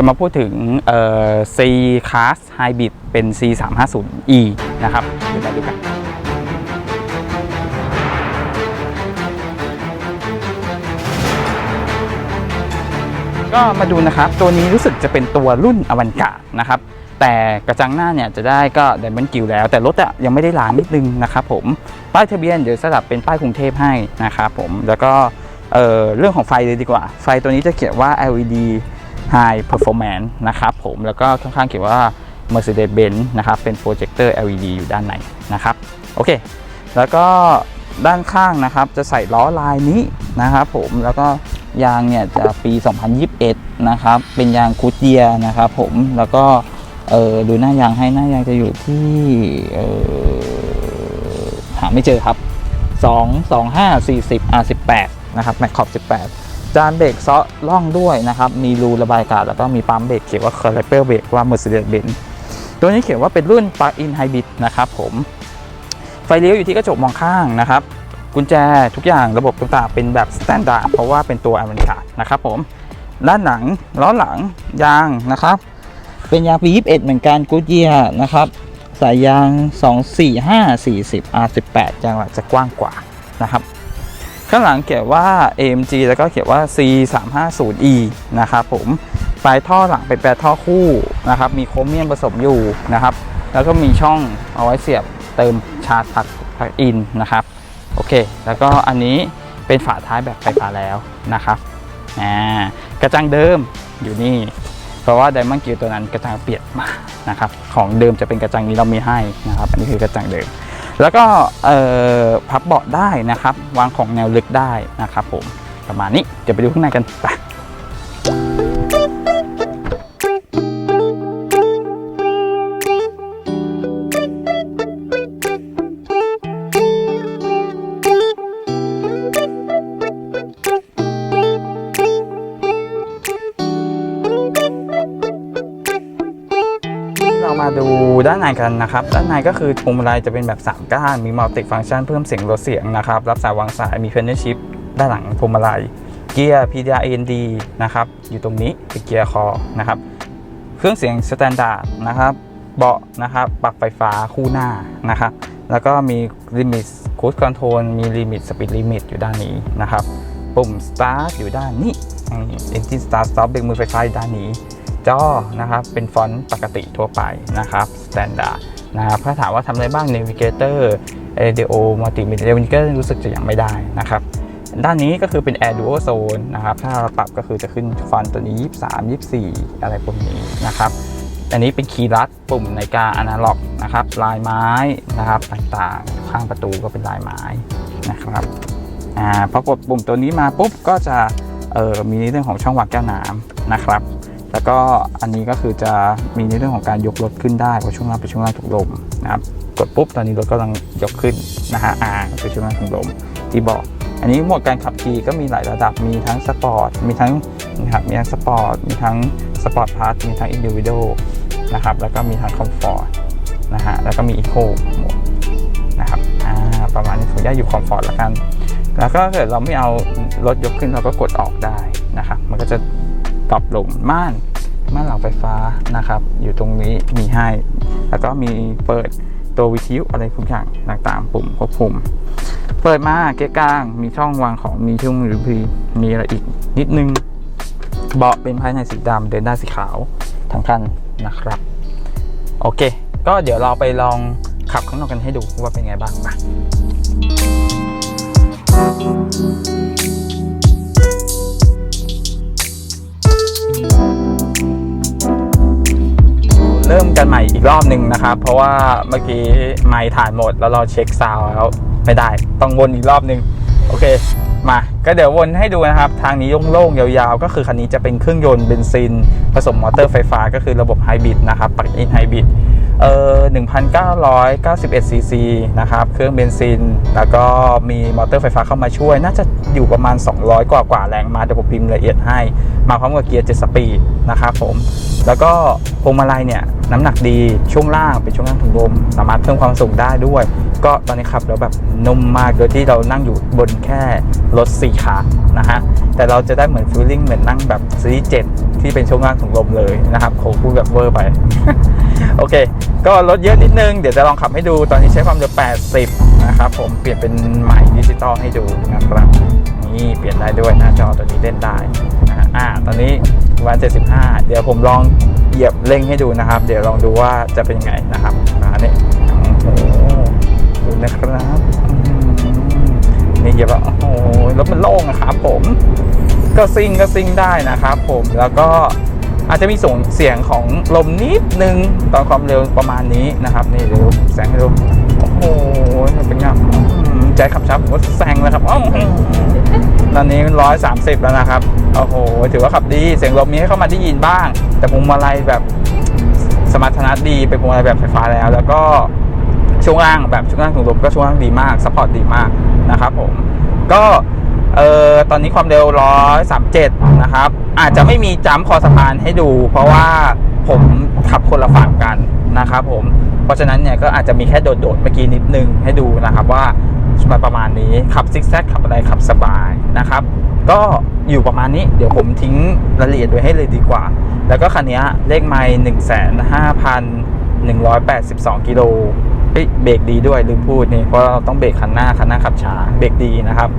จะมาพูดถึง C Class Hybrid เป็น C 3 5 0 E นะครับ เดี๋ยวมาดูกันก็มาดูนะครับ ตัวนี้รู้สึกจะเป็นตัวรุ่นอวันกานะครับ แต่กระจังหน้าเนี่ยจะได้ก็ไดมอนด์กิวแล้ว แต่รถอะยังไม่ได้ล้างนิดนึงนะครับผม ป้ายทะเบียนเดี๋ยวสลับเป็นป้ายกรุงเทพให้นะครับผม แล้วก็เเรื่องของไฟเลยดีกว่า ไฟตัวนี้จะเขียนว่า LED High Performance นะครับผมแล้วก็ข้างๆเขียนว่า Mercedes-Benz นะครับ เป็นโปรเจคเตอร์ LED อยู่ด้านในนะครับ โอเค แล้วก็ด้านข้างนะครับ จะใส่ล้อลายนี้นะครับผมแล้วก็ยางเนี่ยจะปี 2021 นะครับ เป็นยางคูดเยียนะครับผมแล้วก็เออดูหน้ายางให้หน้ายางจะอยู่ที่เออหาไม่เจอครับ 2 2 5 40 R 18 นะครับแมคขอบ18 จานเบรกซาะล่องด้วยนะครับ มีรูระบายอากาศแล้วก็มีปั๊มเบรกเขียนว่า c a l i p e r brake ว่า Mercedes-Benz ตัวนี้เขียนว่าเป็นรุ่น Plug-in Hybrid นะครับผม ไฟเลี้ยวอยู่ที่กระจกมองข้างนะครับ กุญแจทุกอย่างระบบต่างๆ เป็นแบบสแตนดาร์ดเพราะว่าเป็นตัวอเมริกานะครับผม ด้านหลังล้อหลังยางนะครับ เป็นยางปี21 เหมือนกันกูดเยียนะครับ สายยาง 245 40 R18 ยางหลังจะกว้างกว่านะครับ ข้างหลังเขียนว่า AMG แล้วก็เขียนว่า C350E นะครับผมปลายท่อหลังเป็นแปรท่อคู่นะครับมีโครเมียมผสมอยู่นะครับ แล้วก็มีช่องเอาไว้เสียบเติมชาร์จพักพักอินนะครับโอเค แล้วก็อันนี้เป็นฝาท้ายแบบไฟฟ้าแล้วนะครับอ่ากระจังเดิมอยู่นี่ เพราะว่าไดมอนด์กิวตัวนั้นกระจังเปลี่ยนมานะครับของเดิมจะเป็นกระจังนี้เรามีให้นะครับ อันนี้คือกระจังเดิม แล้วก็พับเบาะได้นะครับ วางของแนวลึกได้นะครับผมประมาณนี้เดี๋ยวไปดูข้างในกันไป ดูด้านในกันนะครับ ด้านในก็คือพวงมาลัยจะเป็นแบบ 3 ก้าน มีมัลติฟัง c t ชันเพิ่มเสียงลดเสียงนะครับ รับสายวางสาย มีเพนเนอร์ชิพด้านหลังพวงมาลัย เกียร์ PDR AND นะครับ อยู่ตรงนี้คือเกียร์คอนะครับ เครื่องเสียงสแตนดาร์ดนะครับ เบาะนะครับ ปรับไฟฟ้าคู่หน้านะครับ แล้วก็มีลิมิตคูดคอนโทรล มีลิมิตสปีดลิมิตอยู่ด้านนี้นะครับ ปุ่ม start อยู่ด้านนี้ engine start stop เบรกมือไฟฟ้าอยู่ด้านนี้ จอนะครับ เป็นฟอนต์ปกติทั่วไปนะครับ standard นะครับถ้าถามว่าทำอะไรบ้าง navigator radio multimedia navigator รู้สึกจะยังไม่ได้นะครับ ด้านนี้ก็คือเป็น air dual zone นะครับ ถ้าเราปรับก็คือจะขึ้นฟอนต์ตัวนี้ 23 24 อะไรพวกนี้นะครับอันนี้เป็นคีย์ลัดปุ่มในาฬิกาอนาล็อกนะครับ ลายไม้นะครับต่างๆ ข้างประตูก็เป็นลายไม้นะครับอ่าพอกดปุ่มตัวนี้มาปุ๊บก็จะเออมีเรื่องของช่องวางแก้วน้ำนะครับ แล้วก็อันนี้ก็คือจะมีในเรื่องของการยกรถขึ้นได้เพราะช่วงล่างเป็นช่วงล่างถุงลมนะครับกดปุ๊บตอนนี้รถก็กำลังยกขึ้นนะฮะอ่าเป็นช่วงล่างถุงลมที่บอก อันนี้หมดการขับขี่ก็มีหลายระดับมีทั้งสปอร์ตมีทั้งนะครับมีทั้งสปอร์ตมีทั้งสปอร์ตพาร์ทมีทั้งอินดิวิโดนะครับแล้วก็มีทั้งคอมฟอร์ตนะฮะแล้วก็มีอีโคโหมดนะครับอ่าประมาณนี้ผมอยากอยู่คอมฟอร์ตละกัน แล้วก็ถ้าเกิดเราไม่เอารถยกขึ้นเราก็กดออกได้นะครับมันก็จะ ปรับลงม่านม่านหลังไฟฟ้านะครับ อยู่ตรงนี้มีให้ แล้วก็มีเปิดตัววิทยุอะไรทุกอย่างต่างๆ ปุ่มควบคุม เปิดมาเกียร์กลาง มีช่องวางของมีช่วงมือพีมีอะไรอีกนิดนึง เบาะเป็นภายในสีดำเดินหน้าสีขาวทั้งคันนะครับ โอเค ก็เดี๋ยวเราไปลองขับข้างนอกกันให้ดูว่าเป็นไงบ้างมา กันใหม่อีกรอบหนึ่งนะครับ เพราะว่าเมื่อกี้ไมค์ถ่ายหมดแล้วเราเช็คซาวแล้วไม่ได้ ต้องวนอีกรอบหนึ่งโอเค มาก็เดี๋ยววนให้ดูนะครับ ทางนี้โล่งๆยาวๆ ก็คือคันนี้จะเป็นเครื่องยนต์เบนซิน ผสมมอเตอร์ไฟฟ้าก็คือระบบไฮบริดนะครับปลั๊กอินไฮบริดเอ่อ1,991ซีซีนะครับ เครื่องเบนซิน แล้วก็มีมอเตอร์ไฟฟ้าเข้ามาช่วย น่าจะอยู่ประมาณ 200 กว่ากว่าแรงมาเดี๋ยวผมพิมพ์ละเอียดให้ มาพร้อมกับเกียร์7สปีดนะครับผม แล้วก็พวงมาลัยเนี่ย น้ำหนักดีช่วงล่างเป็นช่วงล่างถุงลมสามารถเพิ่มความสูงได้ด้วย ก็ตอนนี้ขับแล้วแบบนุ่มมากโดยที่เรานั่งอยู่บนแค่รถ4ขานะฮะแต่เราจะได้เหมือนฟีลลิ่งเหมือนนั่งแบบซีรีส์7ที่เป็นช่วงล่างของลมเลยนะครับโคพูดแบบเวอร์ไป โอเค ก็ลดเยอะนิดนึงเดี๋ยวจะลองขับให้ดูตอนนี้ใช้ความเร็ว80 นะครับผมเปลี่ยนเป็นใหม่ดิจิตอลให้ดูนะครับนี่เปลี่ยนได้ด้วยหน้าจอตัวนี้เล่นได้นะฮะอ่าตอนนี้ วัน 75 เดี๋ยวผมลองเหยียบเร่งให้ดูนะครับ เดี๋ยวลองดูว่าจะเป็นยังไงนะครับอันนี้โอ้ดูนะครับนี่เหยียบแล้วโอ้โหรถมันโล่งนะครับผมก็ซิ่งก็ซิ่งได้นะครับผมแล้วก็อาจจะมีส่งเสียงของลมนิดนึงตอนความเร็วประมาณนี้นะครับ นี่เดี๋ยวแสงให้ดูโอ้โหเป็นไงใจขับชับรถแซงแล้วครับอ้าว ตอนนี้ร้อยสามสิบแล้วนะครับ โอ้โห ถือว่าขับดี เสียงลมมีให้เข้ามาได้ยินบ้าง แต่พวงมาลัยแบบสมรรถนะดี เป็นพวงมาลัยแบบไฟฟ้าแล้ว แล้วก็ช่วงล่างแบบช่วงล่างถุงลมก็ช่วงล่างดีมากสปอร์ตดีมากนะครับผม ก็เอ่อตอนนี้ความเร็ว137นะครับ อาจจะไม่มีจัมป์คอสะพานให้ดู เพราะว่าผมขับคนละฝั่งกันนะครับผม เพราะฉะนั้นเนี่ยก็อาจจะมีแค่โดดๆเมื่อกี้นิดนึงให้ดูนะครับว่ามันประมาณนี้ขับซิกแซกขับอะไรขับสบาย นะครับ ก็อยู่ประมาณนี้เดี๋ยวผมทิ้งรายละเอียดไว้ให้เลยดีกว่า แล้วก็คันนี้เลขไมล์หนึ่งแสนห้าพันหนึ่งร้อยแปดสิบสองกิโลเบรกดีด้วยลืมพูดนี่เพราะเราต้องเบรกคันหน้าคันหน้าขับช้าเบรกดีนะครับ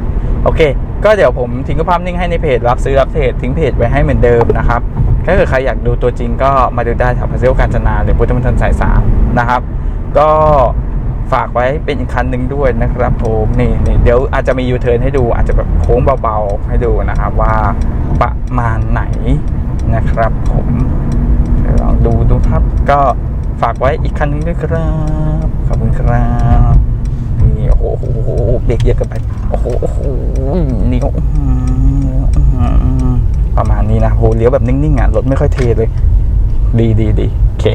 โอเค ก็เดี๋ยวผมทิ้งภาพนิ่งให้ในเพจรับซื้อรับเทรดทิ้งเพจไว้ให้เหมือนเดิมนะครับถ้าเกิดใครอยากดูตัวจริงก็มาดูได้แถวพาเซลการจนาหรือพุทธมณฑลสายสามนะครับ ก็ ฝากไว้เป็นอีกคันหนึ่งด้วยนะครับผมนี่นี่เดี๋ยวอาจจะมียูเทิร์นให้ดูอาจจะแบบโค้งเบาๆให้ดูนะครับว่าประมาณไหนนะครับผมลองดูดูครับก็ฝากไว้อีกคันหนึงด้วยครับขอบคุณครับนี่โอ้โหเบรกเยอะเกินไปโอ้โหโอ้โหนี่ก็อื้อหืออื้อหือประมาณนี้นะโหเลี้ยวแบบนิ่งๆอะรถไม่ค่อยเทเลย ดีดีดีโอเค